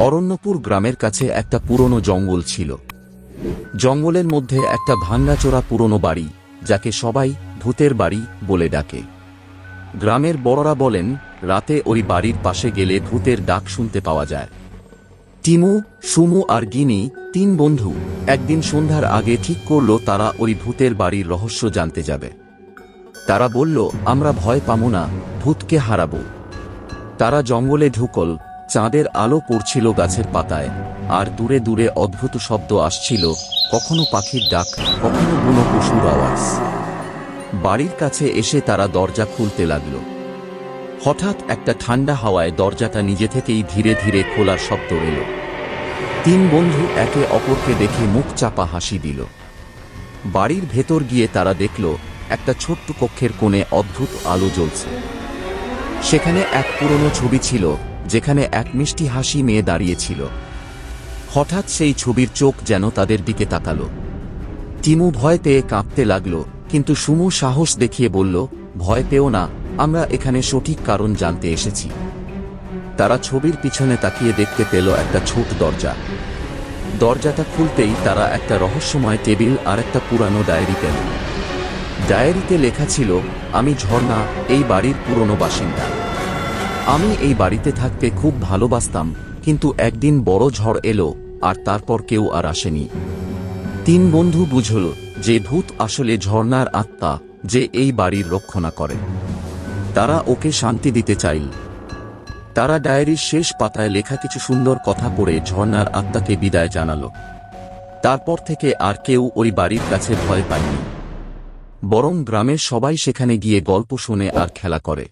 অরণ্যপুর গ্রামের কাছে একটা পুরনো জঙ্গল ছিল। জঙ্গলের মধ্যে একটা ভাঙ্গাচোরা পুরনো বাড়ি, যাকে সবাই ভূতের বাড়ি বলে ডাকে। গ্রামের বড়রা বলেন, রাতে ওই বাড়ির পাশে গেলে ভূতের ডাক শুনতে পাওয়া যায়। টিমু, সুমু আর গিনি, তিন বন্ধু, একদিন সন্ধ্যার আগে ঠিক করল তারা ওই ভূতের বাড়ির রহস্য জানতে যাবে। তারা বলল, আমরা ভয় পাবো না, ভূতকে হারাবো। তারা জঙ্গলে ঢুকল চাঁদের আলো পড়ছিল গাছের পাতায়, আর দূরে দূরে অদ্ভুত শব্দ আসছিল, কখনো পাখির ডাক, কখনো বুনো পশুর আওয়াজ। বাড়ির কাছে এসে তারা দরজা খুলতে লাগল। হঠাৎ একটা ঠান্ডা হাওয়ায় দরজাটা নিজে থেকেই ধীরে ধীরে খোলার শব্দ এল। তিন বন্ধু একে অপরকে দেখে মুখ চাপা হাসি দিল। বাড়ির ভেতর গিয়ে তারা দেখল, একটা ছোট্ট কক্ষের কোণে অদ্ভুত আলো জ্বলছে। সেখানে এক পুরনো ছবি ছিল যেখানে এক মিষ্টি হাসি মেয়ে দাঁড়িয়েছিল। হঠাৎ সেই ছবির চোখ যেন তাদের দিকে তাকালো। টিমু ভয় পেয়ে কাঁপতে লাগল, কিন্তু সুমু সাহস দেখিয়ে বলল, ভয় পেও না, আমরা এখানে সঠিক কারণ জানতে এসেছি। তারা ছবির পিছনে তাকিয়ে দেখতে পেল একটা ছোট দরজা। দরজাটা খুলতেই তারা একটা রহস্যময় টেবিল আর একটা পুরানো ডায়েরি পেল। ডায়েরিতে লেখা ছিল, আমি ঝর্ণা, এই বাড়ির পুরনো বাসিন্দা। আমি এই বাড়িতে থাকতে খুব ভালোবাসতাম, কিন্তু একদিন বড় ঝড় এলো, আর তারপর কেউ আর আসেনি। তিন বন্ধু বুঝল যে ভূত আসলে ঝর্ণার আত্মা, যে এই বাড়ির রক্ষণা করে। তারা ওকে শান্তি দিতে চাইল। তারা ডায়েরির শেষ পাতায় লেখা কিছু সুন্দর কথা পড়ে ঝর্ণার আত্মাকে বিদায় জানালো। তারপর থেকে আর কেউ ওই বাড়ির কাছে ভয় পায়নি। বরং গ্রামের সবাই সেখানে গিয়ে গল্প শুনে আর খেলা করে।